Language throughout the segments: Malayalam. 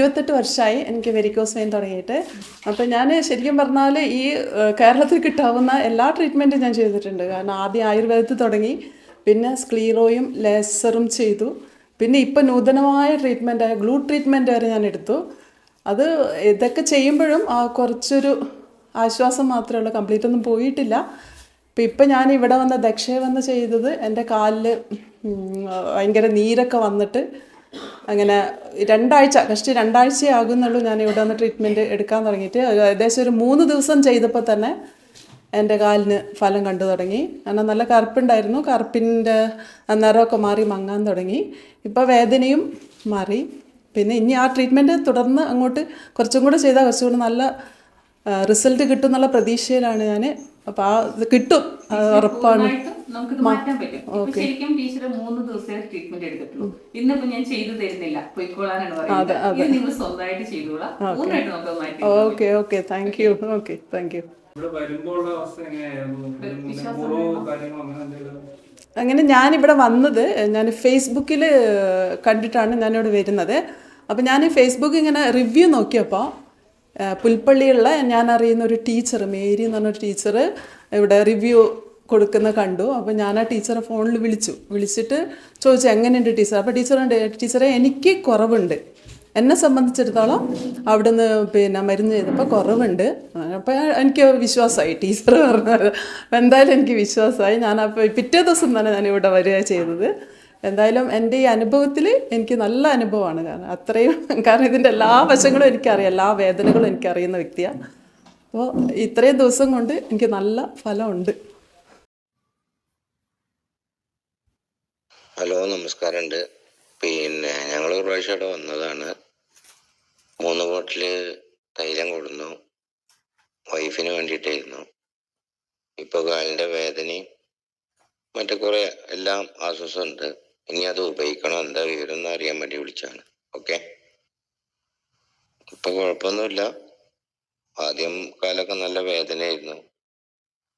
ഇരുപത്തെട്ട് വർഷമായി എനിക്ക് വെരിക്കോസ് വെയിൻ തുടങ്ങിയിട്ട്. അപ്പം ഞാൻ ശരിക്കും പറഞ്ഞാൽ ഈ കേരളത്തിൽ കിട്ടാവുന്ന എല്ലാ ട്രീറ്റ്മെന്റും ഞാൻ ചെയ്തിട്ടുണ്ട്. കാരണം ആദ്യം ആയുർവേദത്തിൽ തുടങ്ങി പിന്നെ സ്ക്ലീറോയും ലേസറും ചെയ്തു. പിന്നെ ഇപ്പം നൂതനമായ ട്രീറ്റ്മെന്റായ ഗ്ലൂ ട്രീറ്റ്മെന്റ് വരെ ഞാൻ എടുത്തു. അത് ഇതൊക്കെ ചെയ്യുമ്പോഴും ആ കുറച്ചൊരു ആശ്വാസം മാത്രമേ ഉള്ളൂ. കംപ്ലീറ്റ് ഒന്നും പോയിട്ടില്ല. ഇപ്പം ഇപ്പം ഞാൻ ഇവിടെ വന്ന ദക്ഷയെ വന്ന് ചെയ്തത് എന്റെ കാലിൽ ഭയങ്കര നീരൊക്കെ വന്നിട്ട് അങ്ങനെ രണ്ടാഴ്ച കഷ്ടി രണ്ടാഴ്ചയേ ആകുന്നുള്ളൂ ഞാൻ ഇവിടെ വന്ന് ട്രീറ്റ്മെന്റ് എടുക്കാൻ തുടങ്ങിയിട്ട്. ഏകദേശം ഒരു മൂന്ന് ദിവസം ചെയ്തപ്പോൾ തന്നെ എന്റെ കാലിന് ഫലം കണ്ടു തുടങ്ങി. കാരണം നല്ല കറുപ്പുണ്ടായിരുന്നു. കറുപ്പിന്റെ നിറമൊക്കെ മാറി മങ്ങാൻ തുടങ്ങി. ഇപ്പോൾ വേദനയും മാറി. പിന്നെ ഇനി ആ ട്രീറ്റ്മെന്റ് തുടർന്ന് അങ്ങോട്ട് കുറച്ചും കൂടെ ചെയ്താൽ കുറച്ചും കൂടെ നല്ല റിസൾട്ട് കിട്ടും എന്നുള്ള പ്രതീക്ഷയിലാണ് ഞാൻ അപ്പോൾ ആ ഇത് കിട്ടും അത് ഉറപ്പാണ്. നമുക്കിത് മാറ്റാൻ പറ്റും. ഇപ്പൊ ശരിക്കും ടീച്ചർ മൂന്ന് ദിവസത്തെ ട്രീറ്റ്മെന്റ് എടുത്തിട്ടുള്ളൂ. ഇന്നിപ്പോ ഞാൻ ചെയ്തു തരുന്നില്ല. പൊയ്ക്കോളാനാണ് പറയുന്നത്. ഇത് നിങ്ങൾ സ്വന്തമായിട്ട് ചെയ്തോളാം. പൂർണമായിട്ട് നമുക്ക് മാറ്റി okay okay. Thank you okay thank you ഇവിടെ വരുമ്പോൾ ഉള്ള അവസ്ഥ എങ്ങനെയായിരുന്നു? ഇതിന് മുന്നേ മുറിവോ കാര്യങ്ങളോ അങ്ങനെ എന്തെങ്കിലും? അങ്ങനെ ഞാനിവിടെ വന്നത് ഞാൻ ഫേസ്ബുക്കിൽ കണ്ടിട്ടാണ് ഞാനിവിടെ വരുന്നത്. അപ്പോൾ ഞാൻ ഫേസ്ബുക്ക് ഇങ്ങനെ റിവ്യൂ നോക്കിയപ്പോൾ പുൽപ്പള്ളിയുള്ള ഞാൻ അറിയുന്ന ഒരു ടീച്ചർ മേരി എന്ന് പറഞ്ഞൊരു ടീച്ചർ ഇവിടെ റിവ്യൂ കൊടുക്കുന്ന കണ്ടു. അപ്പോൾ ഞാൻ ആ ടീച്ചറെ ഫോണിൽ വിളിച്ചു. വിളിച്ചിട്ട് ചോദിച്ചു എങ്ങനെയുണ്ട് ടീച്ചർ? അപ്പോൾ ടീച്ചറുണ്ട് ടീച്ചറെ എനിക്ക് കുറവുണ്ട്. എന്നെ സംബന്ധിച്ചിടത്തോളം അവിടുന്ന് പിന്നെ മരുന്ന് ചെയ്തപ്പോൾ കുറവുണ്ട്. അപ്പോൾ എനിക്ക് വിശ്വാസമായി ടീച്ചർ പറഞ്ഞത് എന്തായാലും എനിക്ക് വിശ്വാസമായി. ഞാൻ അപ്പോൾ പിറ്റേ ദിവസം തന്നെ ഞാൻ ഇവിടെ വരിക ചെയ്തത്. എന്തായാലും എന്റെ ഈ അനുഭവത്തിൽ എനിക്ക് നല്ല അനുഭവമാണ്. കാരണം അത്രയും കാരണം ഇതിന്റെ എല്ലാ വശങ്ങളും എനിക്കറിയാം. എല്ലാ വേദനകളും എനിക്കറിയുന്ന വ്യക്തിയാണ്. അപ്പോൾ ഇത്രയും ദിവസം കൊണ്ട് എനിക്ക് നല്ല ഫലമുണ്ട്. ഹലോ നമസ്കാരമുണ്ട്. പിന്നെ ഞങ്ങൾ ഒരു പ്രാവശ്യം ഇവിടെ വന്നതാണ്. മൂന്ന് ബോട്ടിൽ തൈലം കൊടുന്നു. വൈഫിന് വേണ്ടിയിട്ടായിരുന്നു. ഇപ്പോൾ കാലിന്റെ വേദനയും മറ്റു കുറേ എല്ലാം ആശ്വാസമുണ്ട്. ഇനി അത് ഉപയോഗിക്കണോ? എന്താ വിവരം അറിയാൻ വേണ്ടി വിളിച്ചാണ് ഓക്കെ? ഇപ്പൊ കുഴപ്പമൊന്നുമില്ല. ആദ്യം കാലൊക്കെ നല്ല വേദനയായിരുന്നു.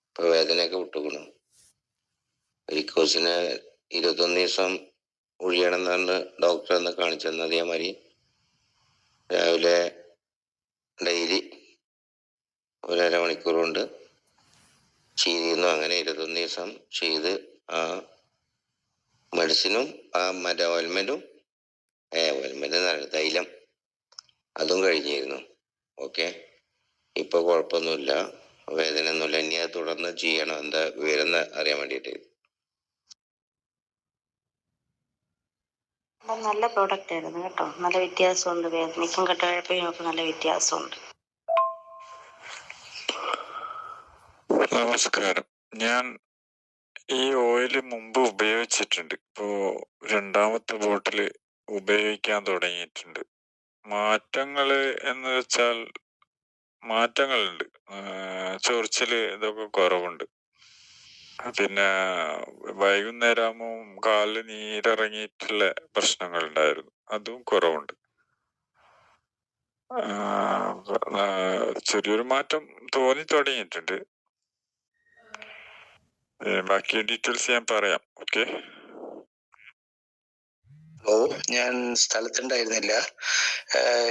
ഇപ്പൊ വേദനയൊക്കെ വിട്ടുകൊണു വെരിക്കോസിന് ഇരുപത്തൊന്ന് ദിവസം ഒഴിയണം എന്നാണ് ഡോക്ടർ എന്ന് കാണിച്ചെന്ന് അതേമാതിരി. രാവിലെ ഡെയിലി ഒരു അരമണിക്കൂർ കൊണ്ട് ചെയ്തിരുന്നു അങ്ങനെ ഇരുപത്തൊന്ന് ദിവസം ചെയ്ത് ആ മെഡിസിനും ആ മറ്റേ ഓയിൽമെന്റും ഏ ഓയിൽമെന്റ് തൈലം അതും കഴിഞ്ഞിരുന്നു. ഓക്കെ? ഇപ്പൊ കുഴപ്പമൊന്നുമില്ല. വേദന ഒന്നുമില്ല ഇനി അത് തുടർന്ന് ചെയ്യണം. എന്താ വിവരം എന്ന് അറിയാൻ വേണ്ടിയിട്ട്. നല്ല പ്രോഡക്റ്റ് ആയിരുന്നു കേട്ടോ. നല്ല വ്യത്യാസമുണ്ട്. വേദനയ്ക്കും കെട്ടുകഴപ്പിനും ഒക്കെ നല്ല വ്യത്യാസമുണ്ട്. നമസ്കാരം. ഞാൻ ഈ ഓയിൽ മുമ്പ് ഉപയോഗിച്ചിട്ടുണ്ട്. ഇപ്പോ രണ്ടാമത്തെ ബോട്ടിൽ ഉപയോഗിക്കാൻ തുടങ്ങിയിട്ടുണ്ട്. മാറ്റങ്ങൾ എന്ന് വെച്ചാൽ മാറ്റങ്ങളുണ്ട്. ചൊറിച്ചിൽ ഇതൊക്കെ കുറവുണ്ട്. പിന്നെ വൈകുന്നേരമാകുമ്പോൾ കാലിൽ നീരിറങ്ങിയിട്ടുള്ള പ്രശ്നങ്ങൾ ഉണ്ടായിരുന്നു അതും കുറവുണ്ട്. ചെറിയൊരു മാറ്റം തോന്നി തുടങ്ങിയിട്ടുണ്ട്. ബാക്കി ഡീറ്റെയിൽസ് ഞാൻ പറയാം. ഓക്കെ ഓ ഞാൻ സ്ഥലത്തുണ്ടായിരുന്നില്ല.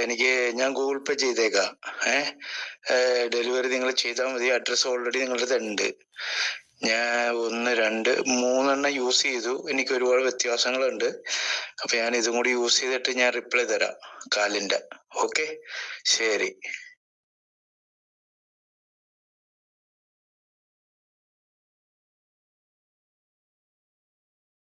എനിക്ക് ഞാൻ ഗൂഗിൾ പേ ചെയ്തേക്കാം. ഏഹ് ഡെലിവറി നിങ്ങൾ ചെയ്താൽ മതി. അഡ്രസ്സ് ഓൾറെഡി നിങ്ങളുടെ ഉണ്ട്. ഞാൻ ഒന്ന് രണ്ട് മൂന്നെണ്ണം യൂസ് ചെയ്തു. എനിക്ക് ഒരുപാട് വ്യത്യാസങ്ങളുണ്ട്. അപ്പൊ ഞാൻ ഇതും കൂടി യൂസ് ചെയ്തിട്ട് ഞാൻ റിപ്ലൈ തരാം കാലിന്റെ ഓക്കെ ശരി.